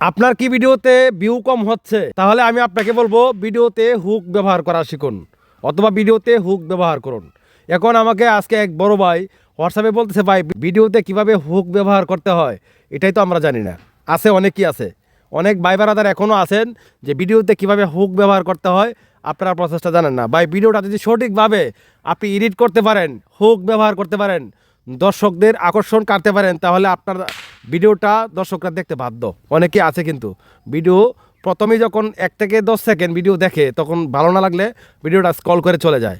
আপনার কি ভিডিওতে ভিউ কম হচ্ছে? তাহলে আমি আপনাকে বলব, ভিডিওতে হুক ব্যবহার করা শিখুন, অথবা ভিডিওতে হুক ব্যবহার করুন। এখন আমাকে আজকে এক বড় ভাই হোয়াটসঅ্যাপে বলতেছে, ভাই, ভিডিওতে কীভাবে হুক ব্যবহার করতে হয়? এটাই তো আমরা জানি না। আছে, অনেকই আছে। অনেক ভাই বারাদার এখনও আছেন যে ভিডিওতে কীভাবে হুক ব্যবহার করতে হয়, আপনারা প্রসেসটা জানেন না। ভাই, ভিডিওটা যদি সঠিকভাবে আপনি এডিট করতে পারেন হুক ব্যবহার করতে পারেন, দর্শকদের আকর্ষণ কাটতে পারেন, তাহলে আপনার ভিডিওটা দর্শকরা দেখতে বাধ্য। অনেকে আছে কিন্তু। ভিডিও প্রথমে যখন এক থেকে দশ সেকেন্ড ভিডিও দেখে, তখন ভালো না লাগলে ভিডিওটা স্কল করে চলে যায়।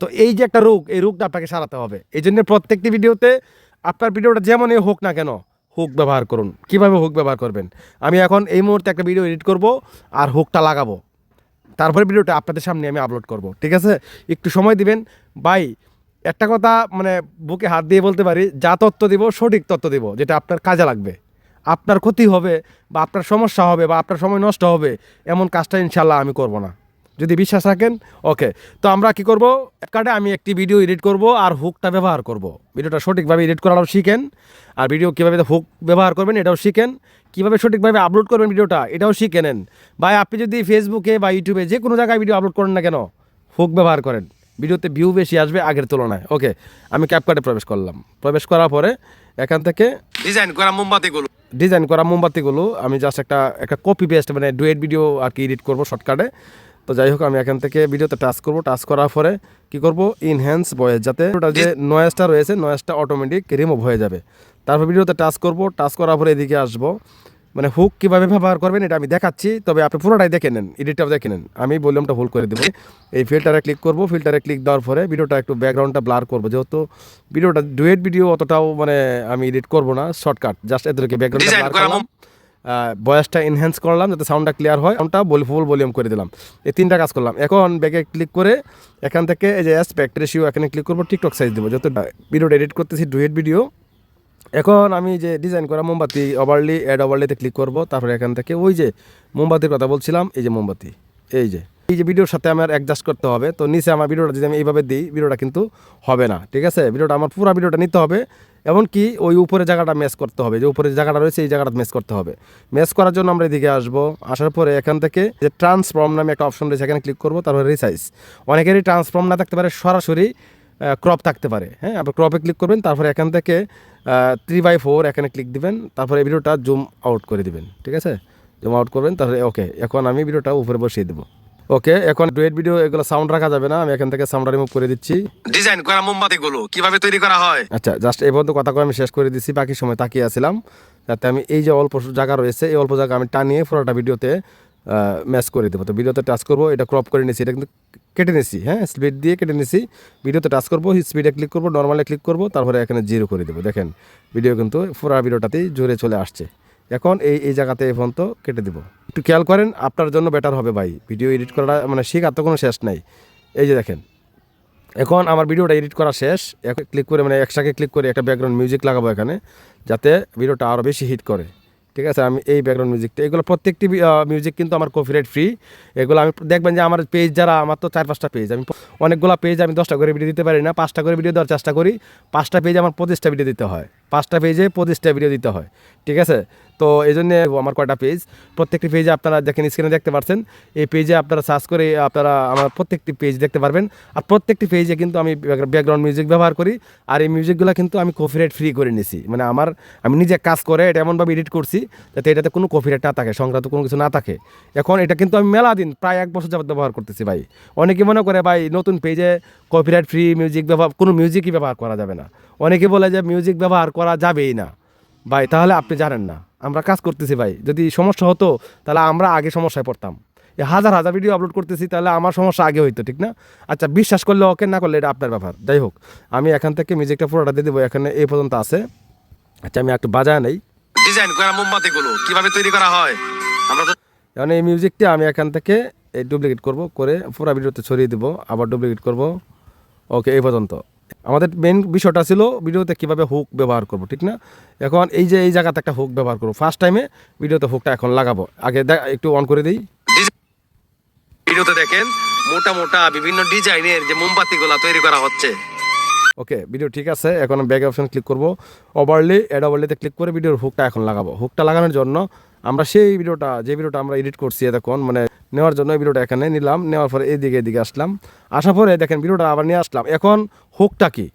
তো এই যে একটা রোগ, এই রোগটা আপনাকে সারাতে হবে। এই জন্য প্রত্যেকটি ভিডিওতে আপনার ভিডিওটা যেমনই হোক না কেন, হুক ব্যবহার করুন। কীভাবে হুক ব্যবহার করবেন? আমি এখন এই মুহূর্তে একটা ভিডিও এডিট করব আর হুকটা লাগাবো। তারপরে ভিডিওটা আপনাদের সামনে আমি আপলোড করব, ঠিক আছে? একটু সময় দিবেন। ভাই একটা কথা মানে বুকে হাত দিয়ে বলতে পারি, যা তথ্য দিব সঠিক তথ্য দিব, যেটা আপনার কাজে লাগবে। আপনার ক্ষতি হবে বা আপনার সমস্যা হবে বা আপনার সময় নষ্ট হবে, এমন কাজটা ইনশাল্লাহ আমি করব না। যদি বিশ্বাস রাখেন, ওকে। তো আমরা কি করব? কার্ডে আমি একটি ভিডিও এডিট করব আর হুকটা ব্যবহার করব। ভিডিওটা সঠিকভাবে এডিট করাও শিখেন। আর ভিডিও কীভাবে হুক ব্যবহার করবেন এটাও শিখেন। কীভাবে সঠিকভাবে আপলোড করবেন ভিডিওটা এটাও শিখে নেন। ভাই, আপনি যদি ফেসবুকে বা ইউটিউবে যে কোনো জায়গায় ভিডিও আপলোড করেন না কেন, হুক ব্যবহার করেন। ভিডিওতে ভিউ বেশি আসবে আগের তুলনায়। ওকে আমি ক্যাপকার্টে প্রবেশ করলাম। প্রবেশ করার পরে এখান থেকে ডিজাইন করা মোমবাতিগুলো ডিজাইন করা মোমবাতিগুলো আমি জাস্ট একটা একটা কপি পেস্ট মানে ডুয়েট ভিডিও আর কি এডিট করব শর্টকাটে তো যাই হোক আমি এখান থেকে ভিডিওতে টাচ করব। টাচ করার পরে কি করব? ইনহ্যান্স ভয়েস যাতে ওটা যে নয়েজটা রয়েছে নয়েজটা অটোমেটিক রিমুভ হয়ে যাবে। তারপর ভিডিওতে টাচ করব। টাচ করার পরে এদিকে আসব। মানে হুক কীভাবে ব্যবহার করবেন এটা আমি দেখাচ্ছি তবে আপনি পুরোটাই দেখে নেন এডিটটাও দেখে নেন। আমি ভলিউমটা ভুল করে দেবো। এই ফিল্টারে ক্লিক করব ফিল্টারে ক্লিক দেওয়ার পরে ভিডিওটা একটু ব্যাকগ্রাউন্ডটা ব্লার করব। যেহেতু ভিডিওটা ডুয়েট ভিডিও অতটাও মানে আমি এডিট করব না শর্টকাট জাস্ট এদেরকে ব্যাকগ্রাউন্ডটা ব্লার করলাম। ভয়েসটা এনহ্যান্স করলাম যাতে সাউন্ডটা ক্লিয়ার হয়। সাউন্ডটা বলি ফুল ভলিউম করে দিলাম। এই তিনটা কাজ করলাম। এখন ব্যাকে ক্লিক করে এখান থেকে এই যে অ্যাসপেক্ট রেশিও এখানে ক্লিক করব টিকটক সাইজ দেবো। যেহেতু ভিডিওটা এডিট করতেছি ডুয়েট ভিডিও এখন আমি যে ডিজাইন করা মোমবাতি ওভারলি অ্যাড ওভারলিতে ক্লিক করব, তারপরে এখান থেকে ওই যে মোমবাতির কথা বলছিলাম, এই যে মোমবাতি, এই যে। এই যে ভিডিওর সাথে আমার অ্যাডজাস্ট করতে হবে, তো নিচে আমার ভিডিওটা যদি আমি এইভাবে দিই ভিডিওটা কিন্তু হবে না, ঠিক আছে? ভিডিওটা আমার পুরো ভিডিওটা নিতে হবে, এমনকি ওই উপরে জায়গাটা ম্যাচ করতে হবে, যে উপরে জায়গাটা রয়েছে, এই জায়গাটা ম্যাচ করতে হবে। ম্যাচ করার জন্য আমরা এদিকে আসব, আসার পরে এখান থেকে যে ট্রান্সফর্ম নামে একটা অপশন রয়েছে, এখানে ক্লিক করব, তারপরে রিসাইজ অনেকেরই ট্রান্সফর্ম না থাকতে পারে, সরাসরি ক্রপ থাকতে পারে। হ্যাঁ আপনি ক্রপে ক্লিক করবেন তারপরে এখান থেকে থ্রি বাই ফোর এখানে ক্লিক দিবেন তারপরে ভিডিওটা জুম আউট করে দিবেন ঠিক আছে? জুম আউট করবেন তারপরে ওকে এখন আমি ভিডিওটা উপরে বসিয়ে দেবো। ওকে এখন ডুয়েট ভিডিও এগুলো সাউন্ড রাখা যাবে না আমি এখান থেকে সাউন্ডটা রিমুভ করে দিচ্ছি। ডিজাইন করা মোমবাতিগুলো কীভাবে তৈরি করা হয়? আচ্ছা জাস্ট এই পর্যন্ত কথা করে আমি শেষ করে দিচ্ছি বাকি সময় তাকিয়ে আছিলাম। যাতে আমি এই যে অল্প জায়গা রয়েছে এই অল্প জায়গা আমি টানিয়ে পুরোটা ভিডিওতে ম্যাচ করে দেবো। তো ভিডিওতে টাচ করব, এটা ক্রপ করে নিয়েছি এটা কিন্তু কেটে নিয়েছি হ্যাঁ স্পিড দিয়ে কেটে নিয়েছি ভিডিওতে টাচ করব স্পিডে ক্লিক করব নর্মালে ক্লিক করব, তারপরে এখানে জিরো করে দেবো। দেখেন ভিডিও কিন্তু পুরো ভিডিওটাতেই জোরে চলে আসছে। এখন এই এই জায়গাতে এই পর্যন্ত কেটে দেবো। একটু খেয়াল করেন, আপনার জন্য বেটার হবে ভাই। ভিডিও এডিট করাটা মানে শেখার তো কোনো শেষ নাই। এই যে দেখেন, এখন আমার ভিডিওটা এডিট করা শেষ। এখন ক্লিক করে মানে একসাথে ক্লিক করে একটা ব্যাকগ্রাউন্ড মিউজিক লাগাবো এখানে, যাতে ভিডিওটা আরও বেশি হিট করে। ঠিক আছে? আমি এই ব্যাকগ্রাউন্ড মিউজিকটা এগুলো প্রত্যেকটি মিউজিক কিন্তু আমার কপিরাইট ফ্রি এগুলো আমি দেখবেন যে আমার পেজ যারা, আমার তো চার পাঁচটা পেজ আমি অনেকগুলো পেজ আমি দশটা করে ভিডিও দিতে পারি না। পাঁচটা করে ভিডিও দেওয়ার চেষ্টা করি। পাঁচটা পেজে আমার পঁচিশটা ভিডিও দিতে হয়। পাঁচটা পেজে পঁচিশটা ভিডিও দিতে হয়। ঠিক আছে? তো এই জন্য আমার কয়টা পেজ প্রত্যেকটি পেজে আপনারা দেখেন স্ক্রিনে দেখতে পাচ্ছেন এই পেজে আপনারা সার্চ করে আপনারা আমার প্রত্যেকটি পেজ দেখতে পারবেন। আর প্রত্যেকটি পেজে কিন্তু আমি ব্যাকগ্রাউন্ড মিউজিক ব্যবহার করি। আর এই মিউজিকগুলো কিন্তু আমি কপিরাইট ফ্রি করে নিছি। মানে আমার আমি নিজে কাজ করে এটা এমনভাবে এডিট করছি যাতে এটাতে কোনো কপিরাইট না থাকে, সংক্রান্ত কোনো কিছু না থাকে। এখন এটা কিন্তু আমি মেলা দিন, প্রায় এক বছর যাবত ব্যবহার করতেছি ভাই। অনেকে মনে করে, ভাই, নতুন পেজে কপিরাইট ফ্রি মিউজিক ব্যবহার কোনো মিউজিকই ব্যবহার করা যাবে না। অনেকে বলে যে মিউজিক ব্যবহার করা যাবেই না। ভাই তাহলে আপনি জানেন না। আমরা কাজ করতেছি ভাই। যদি সমস্যা হতো তাহলে আমরা আগে সমস্যায় পড়তাম। এই হাজার হাজার ভিডিও আপলোড করতেছি তাহলে আমার সমস্যা আগে হইতো ঠিক না? আচ্ছা বিশ্বাস করলে ওকে না করলে এটা আপনার ব্যাপার। যাই হোক আমি এখান থেকে মিউজিকটা পুরোটা দিয়ে দেবো। এখানে এই পর্যন্ত আছে। আচ্ছা আমি একটু বাজায় নেই। ডিজাইন করা মোমবাতিগুলো কীভাবে তৈরি করা হয়? আমরা তো কারণ এই মিউজিকটা আমি এখান থেকে এই ডুপ্লিকেট করব করে পুরো ভিডিওতে ছড়িয়ে দেবো। আবার ডুপ্লিকেট করব। ওকে এই পর্যন্ত। আমাদের মেন বিষয়টা ছিল ভিডিওতে কীভাবে হুক ব্যবহার করব ঠিক না? এখন এই যে এই জায়গাতে একটা হুক ব্যবহার করব। ফার্স্ট টাইমে ভিডিওতে হুকটা এখন লাগাবো। আগে দেখ একটু অন করে দিই। ভিডিওতে দেখেন মোটা মোটা বিভিন্ন ডিজাইনের যে মোমবাতিগুলো তৈরি করা হচ্ছে। ওকে ভিডিও ঠিক আছে। এখন ব্যাক অপশন ক্লিক করব। ওভারলি অ্যাড ওভারলিতে ক্লিক করে ভিডিওর হুকটা এখন লাগাবো। হুকটা লাগানোর জন্য আমরা সেই ভিডিওটা যে ভিডিওটা আমরা এডিট করছি এতক্ষণ মানে নেওয়ার জন্য ভিডিওটা এখানে নিলাম। নেওয়ার পরে এদিকে এদিকে আসলাম। আসার পরে দেখেন ভিডিওটা আবার নিয়ে আসলাম। এখন হুকটা কি?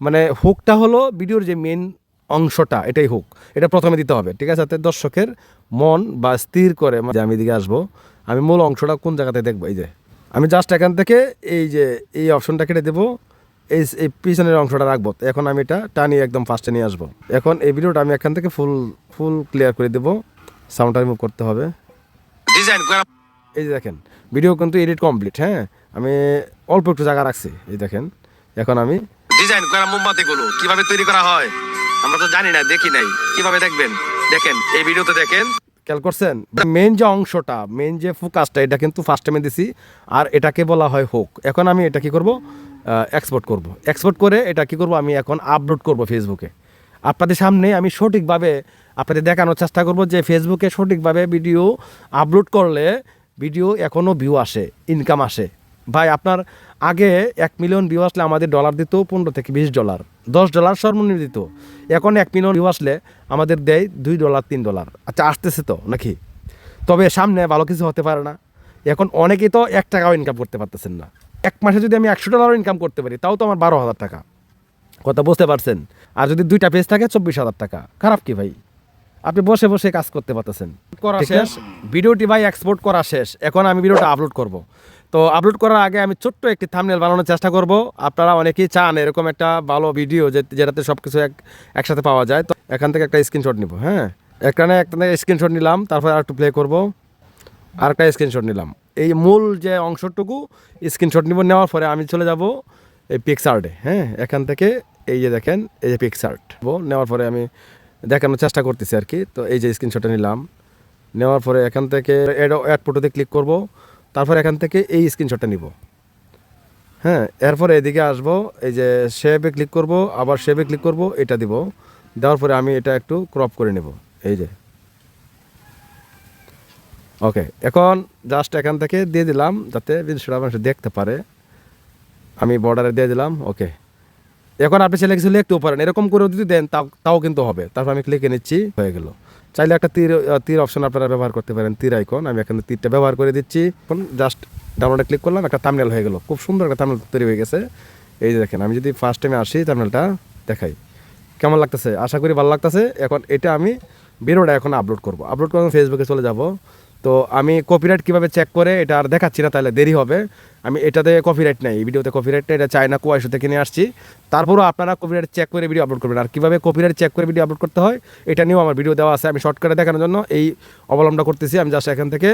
মানে হুকটা হলো ভিডিওর যে মেন অংশটা, এটাই হুক। এটা প্রথমে দিতে হবে, ঠিক আছে? যাতে দর্শকের মন বা স্থির করে যে আমি এদিকে আসব, আমি মূল অংশটা কোন জায়গাতে দেখব? এই যে, আমি জাস্ট এখান থেকে এই যে, এই অপশনটা কেটে দেবো। এই এই পিছনের অংশটা রাখব। এখন আমি এটা টানিয়ে একদম ফার্স্টে নিয়ে আসব। এখন এই ভিডিওটা আমি এখান থেকে ফুল ফুল ক্লিয়ার করে দেবো। সাউন্ডটা রিমুভ করতে হবে। ডিজাইন এই যে দেখেন ভিডিও কিন্তু এডিট কমপ্লিট হ্যাঁ? আমি অল্প একটু জায়গা রাখছি এই দেখেন। এখন আমি ডিজাইন করা মোমবাতি গুলো কীভাবে তৈরি করা হয় আমরা তো জানি না দেখি নাই। কীভাবে দেখবেন? দেখেন এই ভিডিওতে দেখেন। খেয়াল করছেন? মেন যে অংশটা মেন যে ফোকাসটা এটা কিন্তু ফার্স্ট টাইমে দিছি আর এটাকে বলা হয় হোক এখন আমি এটা কি করব? এক্সপোর্ট করব। এক্সপোর্ট করে এটা কি করব? আমি এখন আপলোড করব ফেসবুকে আপনাদের সামনে আমি সঠিকভাবে আপনাদের দেখানোর চেষ্টা করব যে ফেসবুকে সঠিকভাবে ভিডিও আপলোড করলে ভিডিও এখনও ভিউ আসে ইনকাম আসে। ভাই, আপনার আগে এক মিলিয়ন ভিউ আসলে আমাদের ডলার দিত পনেরো থেকে বিশ ডলার দশ ডলার সর্বনিম্ন দিত। এখন এক মিলিয়ন ভিউ আসলে আমাদের দেয় দুই ডলার তিন ডলার আচ্ছা আসতেছে তো নাকি? তবে সামনে ভালো কিছু হতে পারে না। এখন অনেকেই তো এক টাকাও ইনকাম করতে পারতেছেন না। এক মাসে যদি আমি একশো ডলারও ইনকাম করতে পারি, তাও তো আমার বারো হাজার টাকা। কথা বুঝতে পারছেন? আর যদি দুইটা পেজ থাকে, চব্বিশ হাজার টাকা। খারাপ কি ভাই? আপনি বসে বসে কাজ করতে পারতেছেন। করা শেষ। ভিডিওটি ভাই এক্সপোর্ট করা শেষ। এখন আমি ভিডিওটা আপলোড করব। তো আপলোড করার আগে আমি ছোট্ট একটি থামনেল বানানোর চেষ্টা করব। আপনারা অনেকেই চান এরকম একটা ভালো ভিডিও যে যেটাতে সব কিছু এক একসাথে পাওয়া যায়। তো এখান থেকে একটা স্ক্রিনশট নিব হ্যাঁ? এখানে একটা স্ক্রিনশট নিলাম তারপর আর একটু প্লে করব। আর একটা স্ক্রিনশট নিলাম। এই মূল যে অংশটুকু স্ক্রিনশট নিব নেওয়ার পরে আমি চলে যাব এই পিকসার্টে হ্যাঁ? এখান থেকে এই যে দেখেন এই যে পিকসার্ট নেওয়ার পরে আমি দেখানোর চেষ্টা করতেছি আর কি। তো এই যে স্ক্রিনশটটা নিলাম। নেওয়ার পরে এখান থেকে অ্যাড ফটোতে ক্লিক করব। তারপর এখান থেকে এই স্ক্রিনশটটা নিব। হ্যাঁ এরপরে এদিকে আসব। এই যে শেপে ক্লিক করব, আবার শেপে ক্লিক করব, এটা দিব। দেওয়ার পরে আমি এটা একটু ক্রপ করে নেব। এই যে। ওকে এখন জাস্ট এখান থেকে দিয়ে দিলাম যাতে জিনিসটা মানুষ দেখতে পারে। আমি বর্ডারে দিয়ে দিলাম। ওকে এখন আপনি ছেলে কিছু লিখতেও পারেন। এরকম করেও যদি দেন, তাও কিন্তু হবে। তারপর আমি ক্লিকে নিচ্ছি, হয়ে গেল। চাইলে একটা তীর তীর অপশন আপনারা ব্যবহার করতে পারেন, তীর আইকন আমি এখানে তীরটা ব্যবহার করে দিচ্ছি। এখন জাস্ট ডাউনলোডে ক্লিক করলাম, একটা থামনেল হয়ে গেল। খুব সুন্দর একটা থামনেল তৈরি হয়ে গেছে। এই যে দেখেন, আমি যদি ফার্স্ট টাইমে আসি থামনেলটা দেখাই। কেমন লাগতেছে? আশা করি ভালো লাগতেছে। এখন এটা আমি ভিডিওটা এখন আপলোড করব। আপলোড করে ফেসবুকে চলে যাব। তো আমি কপিরাইট কীভাবে চেক করে এটা আর দেখাচ্ছি না, তাহলে দেরি হবে। আমি এটাতে কপিরাইট নাই, ভিডিওতে কপিরাইট নেই, এটা চায়না, কোয়াইশো থেকে নিয়ে আসছি। তারপরও আপনারা কপিরাইট চেক করে ভিডিও আপলোড করবেন। আর কীভাবে কপিরাইট চেক করে ভিডিও আপলোড করতে হয়, এটা নিয়েও আমার ভিডিও দেওয়া আছে। আমি শর্টকাটে দেখানোর জন্য এই অবলম্বনটা করতেছি। আমি জাস্ট এখান থেকে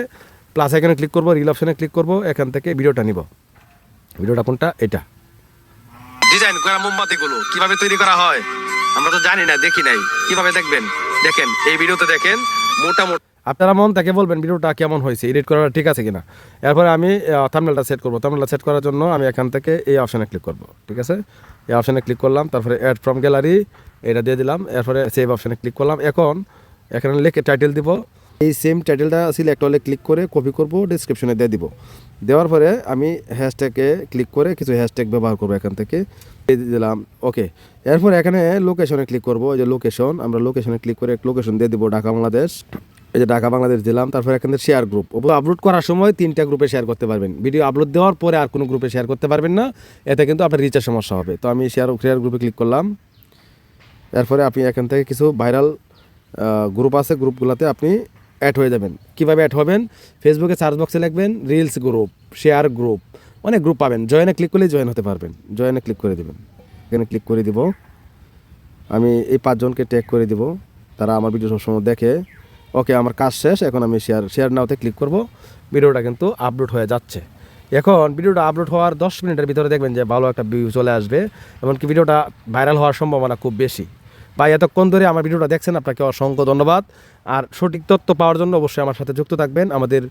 প্লাস এখানে ক্লিক করব রিল অপশনে ক্লিক করব, এখান থেকে ভিডিওটা নিব। ভিডিওটা কোনটা? এটা। ডিজাইন করা মোমবাতি গুলো কীভাবে তৈরি করা হয়? আমরা তো জানি না, দেখি নাই। কীভাবে দেখবেন? দেখেন, এই ভিডিওতে দেখেন, মোটামুটি আপনারা মন তাকে বলবেন, ভিডিওটা কেমন হয়েছে? এডিট করা ঠিক আছে কিনা? এরপরে আমি থামনেলটা সেট করব। থামনেলটা সেট করার জন্য আমি এখান থেকে এই অপশানে ক্লিক করব। ঠিক আছে? এই অপশানে ক্লিক করলাম, তারপরে অ্যাড ফ্রম গ্যালারি এটা দিয়ে দিলাম, এরপরে সেভ অপশানে ক্লিক করলাম। এখন এখানে লিখে টাইটেল দিব। এই সেম টাইটেলটা সিলেক্ট হলে ক্লিক করে কপি করব ডিসক্রিপশনে দিয়ে দিব। দেওয়ার পরে আমি হ্যাশট্যাগে ক্লিক করে কিছু হ্যাশট্যাগ ব্যবহার করব এখান থেকে। দিয়ে দিলাম ওকে এরপর এখানে লোকেশনে ক্লিক করব। যে লোকেশন আমরা লোকেশনে ক্লিক করে লোকেশন দিয়ে দিব ঢাকা, বাংলাদেশ। এই যে ঢাকা, বাংলাদেশ দিলাম, তারপর এখানে শেয়ার গ্রুপ আপলোড করার সময় তিনটা গ্রুপে শেয়ার করতে পারবেন। ভিডিও আপলোড দেওয়ার পরে আর কোনো গ্রুপে শেয়ার করতে পারবেন না। এতে কিন্তু আপনার রিচার সমস্যা হবে। তো আমি শেয়ার শেয়ার গ্রুপে ক্লিক করলাম। এরপরে আপনি এখান থেকে কিছু ভাইরাল গ্রুপ আছে গ্রুপগুলোতে আপনি অ্যাড হয়ে যাবেন। কীভাবে অ্যাড হবেন? ফেসবুকে সার্চ বক্সে লিখবেন রিলস গ্রুপ শেয়ার গ্রুপ অনেক গ্রুপ পাবেন। জয়েনে ক্লিক করলেই জয়েন হতে পারবেন। জয়েনে ক্লিক করে দেবেন। এখানে ক্লিক করে দিব। আমি এই পাঁচজনকে ট্যাগ করে দিব। তারা আমার ভিডিও সবসময় দেখে। ওকে আমার কাজ শেষ, এখন আমি শেয়ার শেয়ার নাওতে ক্লিক করব। ভিডিওটা কিন্তু আপলোড হয়ে যাচ্ছে। এখন ভিডিওটা আপলোড হওয়ার দশ মিনিটের ভিতরে দেখবেন যে ভালো একটা ভিউ চলে আসবে, এমনকি ভিডিওটা ভাইরাল হওয়ার সম্ভাবনা খুব বেশি। বা এতক্ষণ ধরে আমার ভিডিওটা দেখছেন, আপনাকে অসংখ্য ধন্যবাদ। আর সঠিক তথ্য পাওয়ার জন্য অবশ্যই আমার সাথে যুক্ত থাকবেন। আমাদের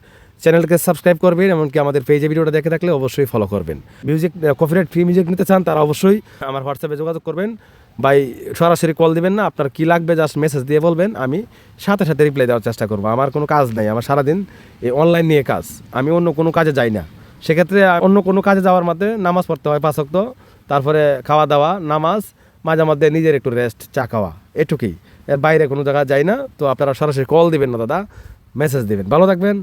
চ্যানেলকে সাবস্ক্রাইব করবেন, এমনকি আমাদের পেজে ভিডিওটা দেখে থাকলে অবশ্যই ফলো করবেন। মিউজিক কপিরাইট ফ্রি মিউজিক নিতে চান, তারা অবশ্যই আমার হোয়াটসঅ্যাপে যোগাযোগ করবেন। বাই সরাসরি কল দিবেন না, আপনার কী লাগবে জাস্ট মেসেজ দিয়ে বলবেন, আমি সাথে সাথে রিপ্লাই দেওয়ার চেষ্টা করব। আমার কোনো কাজ নেই, আমার সারাদিন এই অনলাইন নিয়ে কাজ। আমি অন্য কোনো কাজে যাই না। সেক্ষেত্রে অন্য কোনো কাজে যাওয়ার মাধ্যমে নামাজ পড়তে হয় পাঁচক্ত তারপরে খাওয়া দাওয়া, নামাজ, মাঝে মধ্যে নিজের একটু রেস্ট চা খাওয়া, এটুকুই। এর বাইরে কোনো জায়গায় যাই না, তো আপনারা সরাসরি কল দিবেন না, দাদা মেসেজ দিবেন। ভালো থাকবেন।